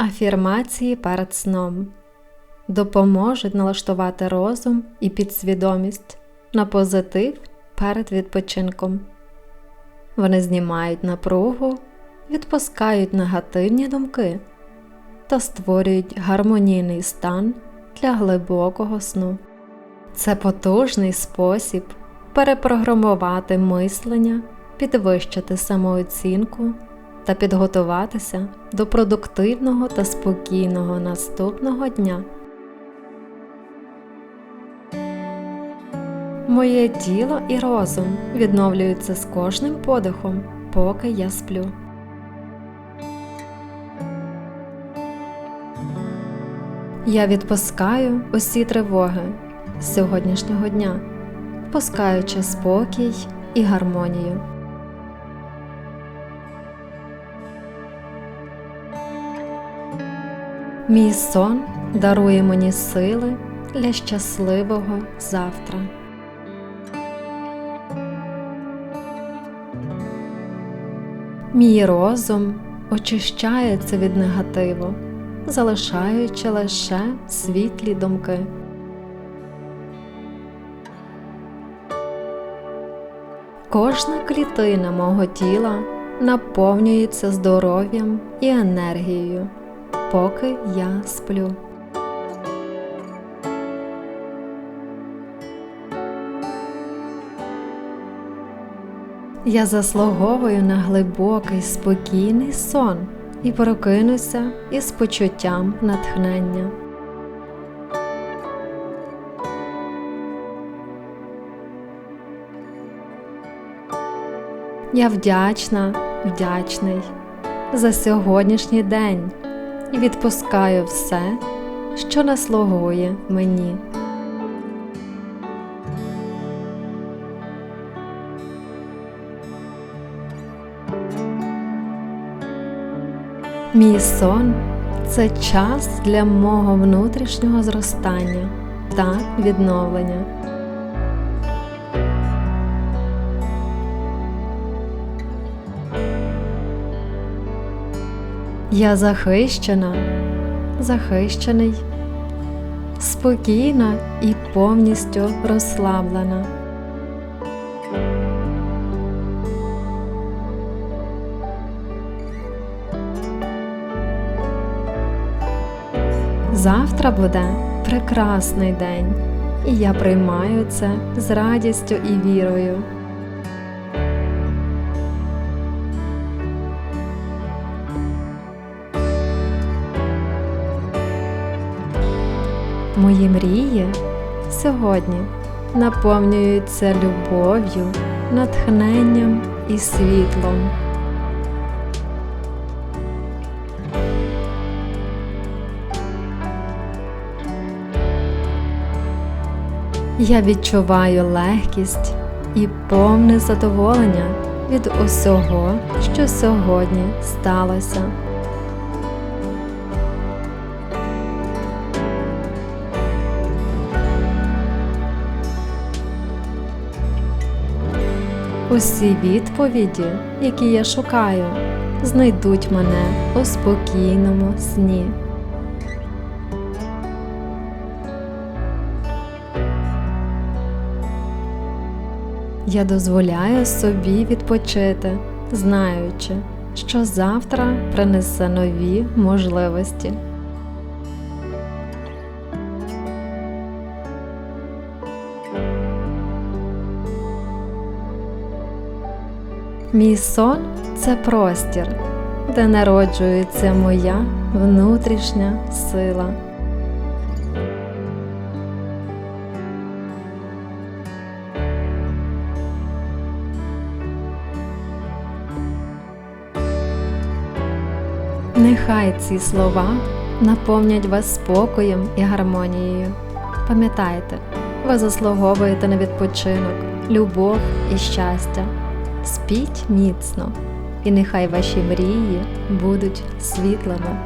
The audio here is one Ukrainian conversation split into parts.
Афірмації перед сном допоможуть налаштувати розум і підсвідомість на позитив перед відпочинком. Вони знімають напругу, відпускають негативні думки та створюють гармонійний стан для глибокого сну. Це потужний спосіб перепрограмувати мислення, підвищити самооцінку та підготуватися до продуктивного та спокійного наступного дня. Моє тіло і розум відновлюються з кожним подихом, поки я сплю. Я відпускаю усі тривоги з сьогоднішнього дня, впускаючи спокій і гармонію. Мій сон дарує мені сили для щасливого завтра. Мій розум очищається від негативу, залишаючи лише світлі думки. Кожна клітина мого тіла наповнюється здоров'ям і енергією, поки я сплю. Я заслуговую на глибокий спокійний сон і прокинуся із почуттям натхнення. Я вдячна, вдячний за сьогоднішній день і відпускаю все, що не слугує мені. Мій сон це час для мого внутрішнього зростання та відновлення. Я захищена, захищений, спокійна і повністю розслаблена. Завтра буде прекрасний день, і я приймаю це з радістю і вірою. Мої мрії сьогодні наповнюються любов'ю, натхненням і світлом. Я відчуваю легкість і повне задоволення від усього, що сьогодні сталося. Усі відповіді, які я шукаю, знайдуть мене у спокійному сні. Я дозволяю собі відпочити, знаючи, що завтра принесе нові можливості. Мій сон це простір, де народжується моя внутрішня сила. Нехай ці слова наповнять вас спокоєм і гармонією. Пам'ятайте, ви заслуговуєте на відпочинок, любов і щастя. Спіть міцно, і нехай ваші мрії будуть світлими.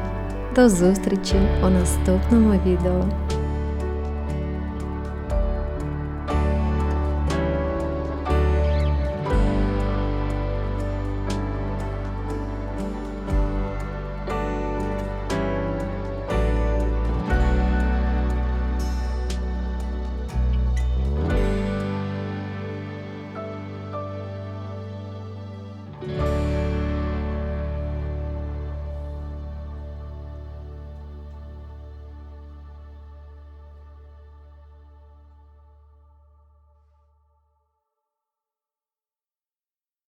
До зустрічі у наступному відео.